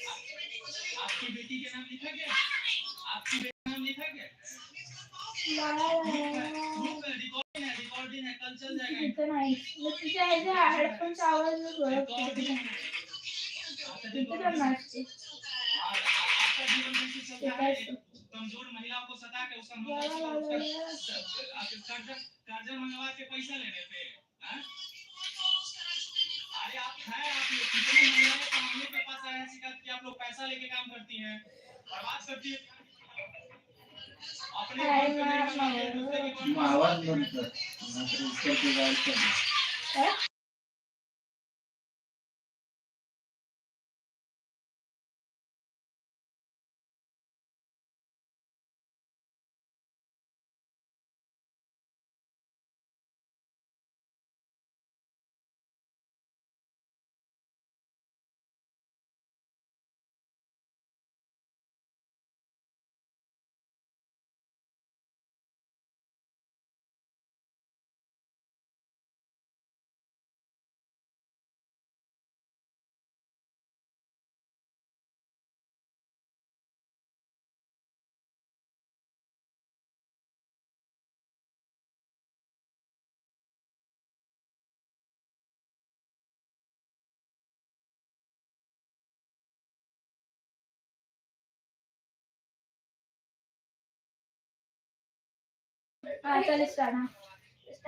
आपकी बेटी के नाम लिखा गया आपकी बेटी का नाम लिखा गया रिकॉर्डिंग है। कल चल जाएगा इथं नाही मग तिच्या ह्याच्या हेडफोनचा आवाज़ ओळखते रिकॉर्डिंग किती करणार असते आपका जीवन कैसे चलता है कमज़ोर महिलाओं को सता के उसका कर्जा मंगवा के पैसा लेने पे पैसा लेके काम करती हैं बर्बाद करती है। अपने दूसरे के आवाज़? हा?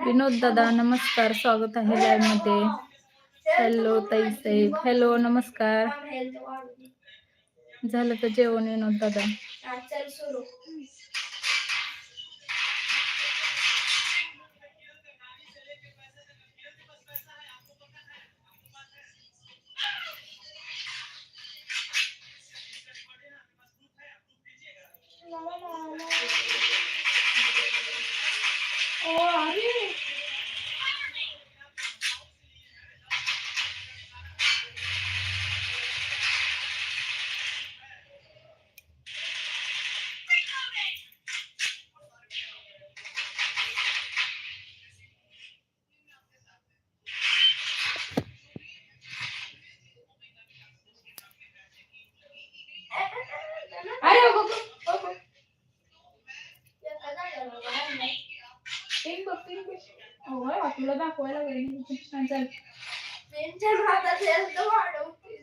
विनोद दादा नमस्कार. स्वागत आहे लाईव्ह मध्ये. हॅलो ताई साहेब. हॅलो नमस्कार. झालं तर जेवण विनोद दादा? 어, 아니. 아유, 그, 그, 그, 그. 야, 가자, 야, पेन बघ पेन तुला दाखवायला लागेल. छान चालतं वाढवते